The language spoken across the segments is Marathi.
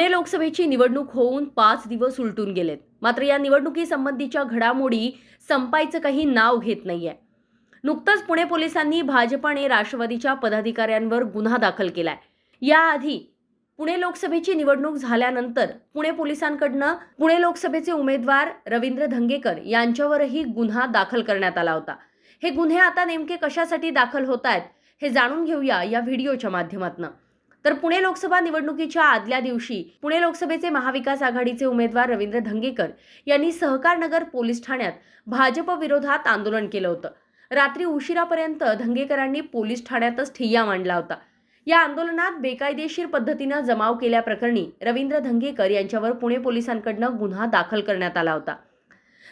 पुणे लोकसभेची निवडणूक होऊन पाच दिवस उलटून गेलेत. मात्र या निवडणुकीसंबंधीच्या घडामोडी संपायचं काही नाव घेत नाहीये. नुकतंच पुणे पोलिसांनी भाजपाने राष्ट्रवादीच्या पदाधिकाऱ्यांवर गुन्हा दाखल केलाय. याआधी पुणे लोकसभेची निवडणूक झाल्यानंतर पुणे पोलिसांकडनं पुणे लोकसभेचे उमेदवार रवींद्र धंगेकर यांच्यावरही गुन्हा दाखल करण्यात आला होता. हे गुन्हे आता नेमके कशासाठी दाखल होत आहेत हे जाणून घेऊया या व्हिडिओच्या माध्यमातून. तर पुणे लोकसभा निवडणुकीच्या आदल्या दिवशी पुणे लोकसभेचे महाविकास आघाडीचे उमेदवार रवींद्र धंगेकर यांनी सहकारनगर पोलीस ठाण्यात भाजप विरोधात आंदोलन केलं होतं. रात्री उशिरापर्यंत धंगेकरांनी पोलीस ठाण्यातच ठिय्या मांडला होता. या आंदोलनात बेकायदेशीर पद्धतीनं जमाव केल्याप्रकरणी रवींद्र धंगेकर यांच्यावर पुणे पोलिसांकडनं गुन्हा दाखल करण्यात आला होता.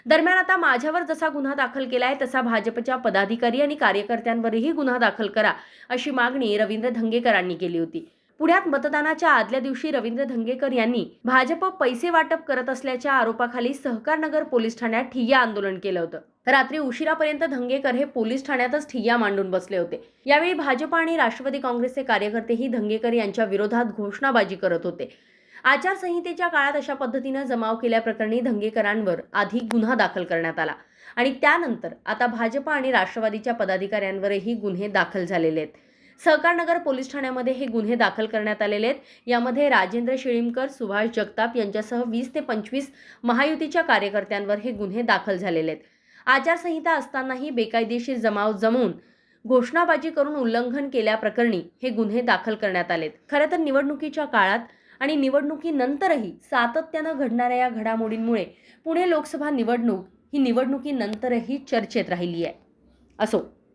दरम्यान आता माझ्यावर जसा गुन्हा दाखल केलाय तसा भाजपच्या पदाधिकारी आणि कार्यकर्त्यांवरही गुन्हा दाखल करा अशी मागणी रवींद्र धंगेकरांनी केली होती. पुण्यात मतदानाच्या आदल्या दिवशी रवींद्र धंगेकर यांनी भाजप पैसे वाटप करत असल्याच्या आरोपाखाली सहकारनगर पोलीस ठाण्यात ठिय्या आंदोलन केलं होतं. रात्री उशिरापर्यंत धंगेकर हे पोलीस ठाण्यातच ठिय्या मांडून बसले होते. यावेळी भाजप आणि राष्ट्रवादी काँग्रेसचे कार्यकर्तेही धंगेकर यांच्या विरोधात घोषणाबाजी करत होते. आचारसंहितेच्या काळात अशा पद्धतीनं जमाव केल्याप्रकरणी धंगेकरांवर आधी गुन्हा दाखल करण्यात आला. आणि त्यानंतर आता भाजप आणि राष्ट्रवादीच्या पदाधिकाऱ्यांवरही गुन्हे दाखल झालेले आहेत. सहकारनगर पोलीस ठाण्यामध्ये हे गुन्हे दाखल करण्यात आलेले आहेत. यामध्ये राजेंद्र शिळीमकर सुभाष जगताप यांच्यासह वीस ते पंचवीस महायुतीच्या कार्यकर्त्यांवर हे गुन्हे दाखल झालेले आहेत. आचारसंहिता असतानाही बेकायदेशीर जमाव जमवून घोषणाबाजी करून उल्लंघन केल्याप्रकरणी हे गुन्हे दाखल करण्यात आलेत. खरं तर निवडणुकीच्या काळात आणि निवडणुकीनंतरही सातत्यानं घडणाऱ्या या घडामोडींमुळे पुणे लोकसभा निवडणूक ही निवडणुकीनंतरही चर्चेत राहिली आहे. असो.